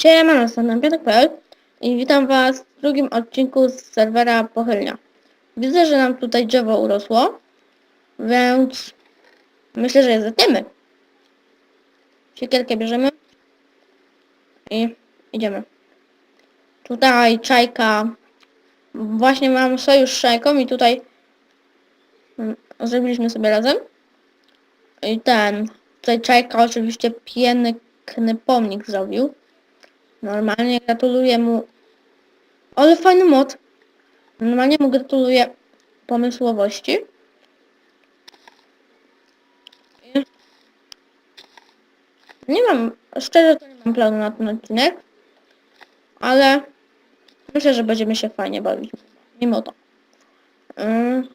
Siema, jestem Piotrek.pl i witam Was w drugim odcinku z serwera Pochylnia. Widzę, że nam tutaj drzewo urosło, więc myślę, że je zetniemy. Siekierkę bierzemy i idziemy. Tutaj czajka. Właśnie mam sojusz z czajką i tutaj mm, zrobiliśmy sobie razem. I ten, tutaj czajka oczywiście piękny pomnik zrobił. Normalnie gratuluję mu. Ale fajny mod. Normalnie mu gratuluję pomysłowości. Nie mam, szczerze to nie mam planu na ten odcinek, ale myślę, że będziemy się fajnie bawić. Mimo to. Ym,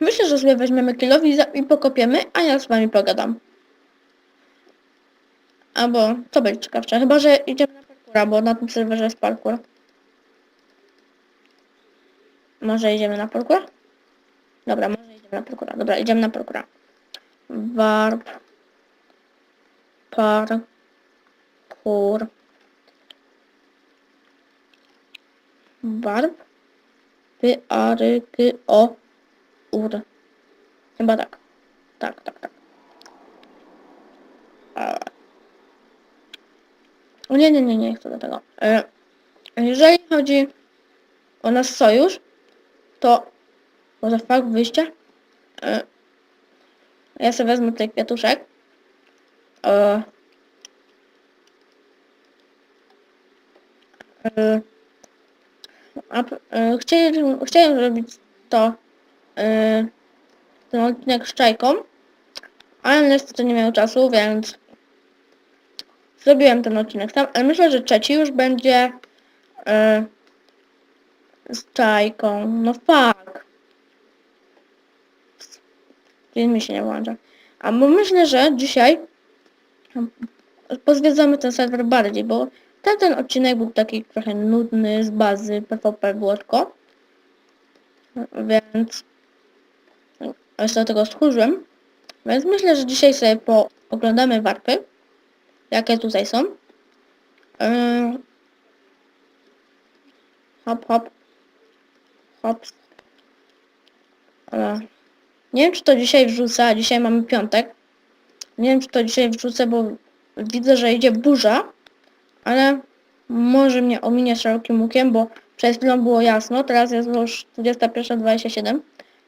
Myślę, że sobie weźmiemy kilowi i pokopiemy, a ja z wami pogadam. Albo co będzie ciekawsze, chyba że idziemy na bo na tym serwerze jest parkour. Może idziemy na parkour? Dobra, może idziemy na parkoura. Dobra, idziemy na parkoura. Warp. Parkour. Warp. P, A, R, K, O, UR. Chyba tak. Tak, tak, tak. A, o nie, nie, nie, nie chcę do tego. E, jeżeli chodzi o nasz sojusz, to może fakt wyjścia. E, ja sobie wezmę tutaj kwiatuszek. E, chciałem, chciałem zrobić to ten odcinek z czajką, ale niestety nie miał czasu, więc Zrobiłem ten odcinek tam, ale myślę, że trzeci już będzie e, z czajką. No fuck. Film mi się nie włącza. A bo myślę, że dzisiaj pozwiedzamy ten serwer bardziej, bo ten, ten odcinek był taki trochę nudny z bazy PvP Błotko. Więc jeszcze do tego stchórzyłem. Więc myślę, że dzisiaj sobie pooglądamy warpy jakie tutaj są. Yy... Hop, hop. Hop. Ale... Nie wiem, czy to dzisiaj wrzucę, a dzisiaj mamy piątek. Nie wiem, czy to dzisiaj wrzucę, bo widzę, że idzie burza, ale może mnie ominie szerokim łukiem, bo przed chwilą było jasno, teraz jest już 21.27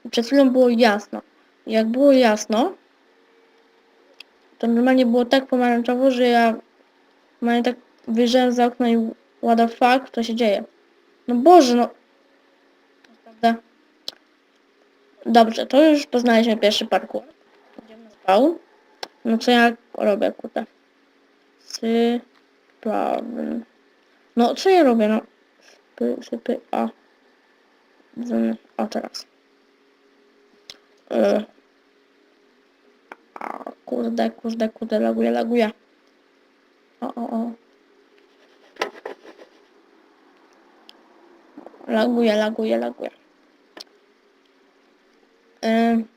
i przed chwilą było jasno. Jak było jasno, to normalnie było tak pomarańczowo, że ja normalnie tak wyjrzałem za okno i what the fuck, co się dzieje. No Boże, no. Naprawdę. Dobrze, to już poznaliśmy pierwszy parkour. Idziemy na spawn. No co ja robię, kurde? Sy... No co ja robię, no? Sypy, sypy, a. O, teraz. Y. Kurde, kurde, kurde, laguje, laguje. O, o, o. Laguje, laguje, laguje. Ym,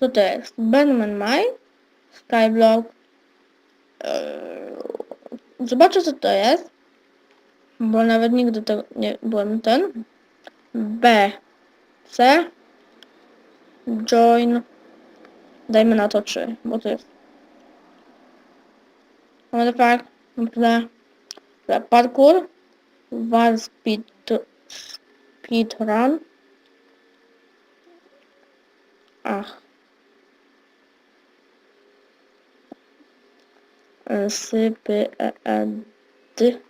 co to jest? Benman Mine? Skyblock. Yy, zobaczę co to jest. Bo nawet nigdy to nie byłem ten. B. C. Join. Dajmy na to 3, bo to jest. Naprawdę. Dobra, Parkour. War speed, speed run. Ach. Sypy e, e, d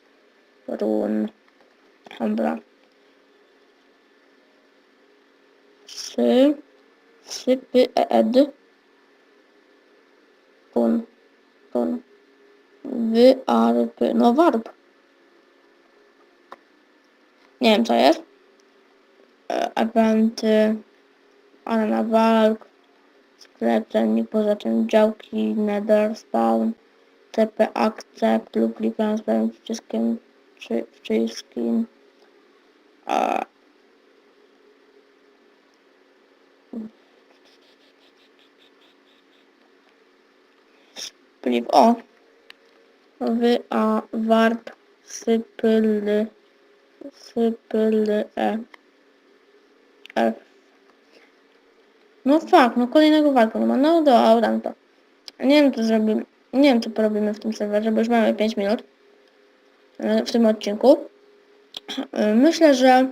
run. Dobra. Sy sypy e, e d run. Run. Wy, arp, no warp. Nie wiem co jest. E, Eventy, arena walk, sklep, poza tym działki, nether, spawn, TP, akcept lub klikam z prawym przyciskiem czy wszystkim. A, Pliw, o. Warp, Sypyly. Sypyly e. F. No fakt, no kolejnego walka nie ma. No dobra, no to. Nie wiem co zrobimy. Nie wiem co porobimy w tym serwerze, bo już mamy 5 minut. e, W tym odcinku. E, Myślę, że...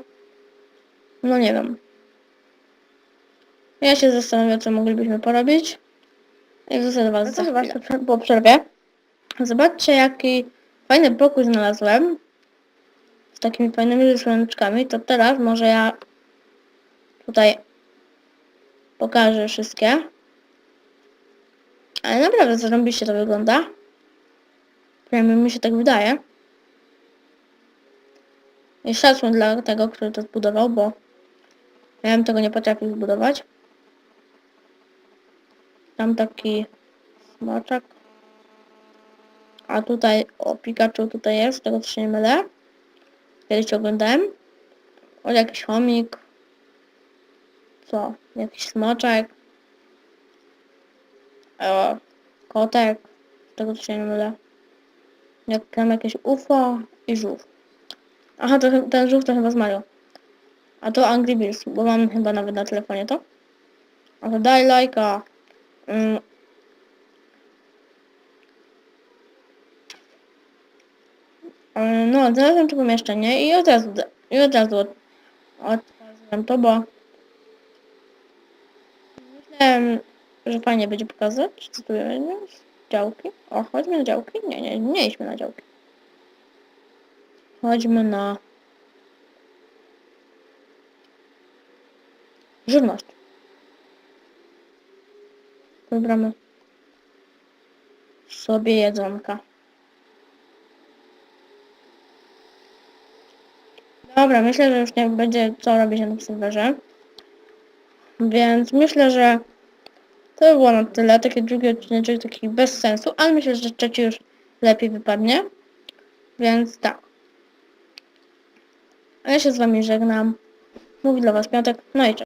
No nie wiem. Ja się zastanawiam, co moglibyśmy porobić. Do Was No to prze- po przerwie. Zobaczcie, jaki fajny pokój znalazłem. Z takimi fajnymi słoneczkami. To teraz może ja tutaj pokażę wszystkie. Ale naprawdę zarąbiście to wygląda. Przynajmniej mi się tak wydaje. I szacun dla tego, który to zbudował, bo ja bym tego nie potrafił zbudować. Tam taki smaczak. A tutaj, o Pikachu tutaj jest, tego się nie mylę. Kiedyś oglądałem. O, jakiś chomik. Co? Jakiś smoczek. O, kotek. Tego się nie mylę. Jak tam jakieś UFO i żółw. Aha, to, ten żółw to chyba z Mario. A to Angry Birds, bo mam chyba nawet na telefonie to. A to daj lajka. Mm. No, znalazłem to pomieszczenie i od razu, i od razu od- to, bo myślałem, że fajnie będzie pokazać, co tu jest. Działki. O, chodźmy na działki? Nie, nie, nie idźmy na działki. Chodźmy na żywność. Wybramy sobie jedzonka. Dobra, myślę, że już nie będzie co robić na tym serwerze. Więc myślę, że to by było na tyle. Taki drugi odcinek, taki bez sensu, ale myślę, że trzeci już lepiej wypadnie. Więc tak. A ja się z wami żegnam. Mówi dla was Piątek. No i cześć.